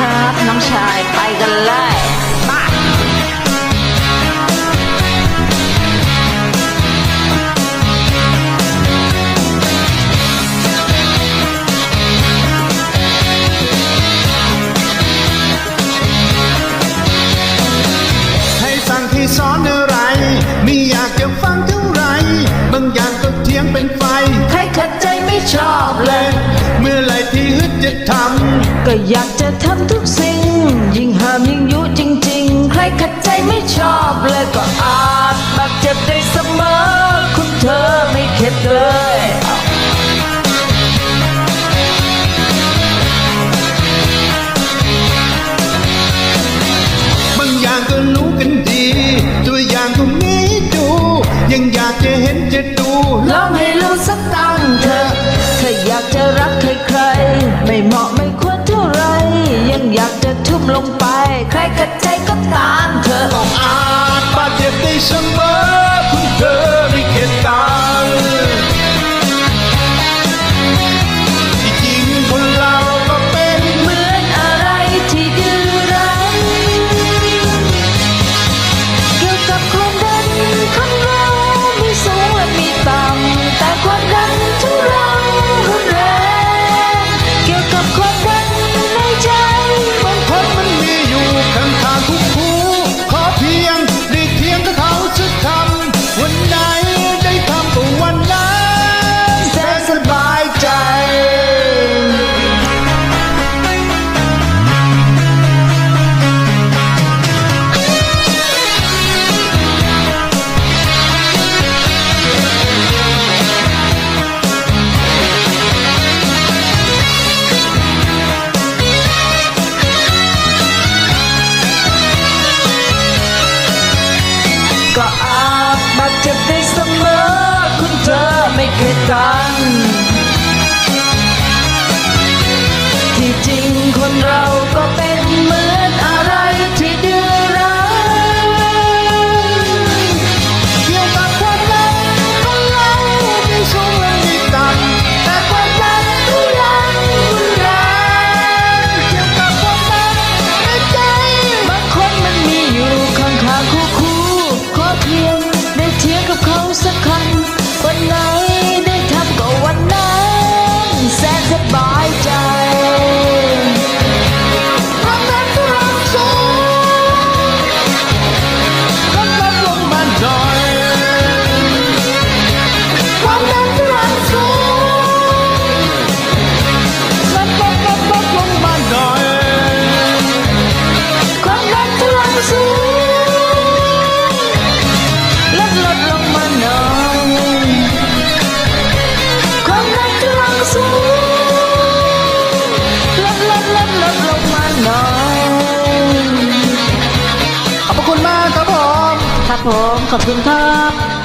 ครับ น้องชายไปกันเลยไปให้ฟังที่สอนอะไร ไม่อยากจะฟังเท่าไรบางอย่างก็เทียงเป็นไฟ ใครขัดใจไม่ชอบเลย เมื่อไรที่ฮึดจะทำ ก็อยากจะทำทุกสิ่ง ยิ่งห้ามยิ่งยุจริง ๆ ใครขัดใจไม่ชอบเลยก็อาจบาดเจ็บได้เสมอ คุณเธอไม่เข็ดเลยบางอย่างก็รู้กันดี ตัวอย่างก็มีดูยังอยาก งไป ใครกัดใจก็ตามเธอองอาจบาดเจ็บได้เสมอ สะอาดบาดเจ็บได้เสมอ คุณเธอไม่เคยตาย น่อยขอบคุณมากครับผม ครับผม ขอบคุณครับ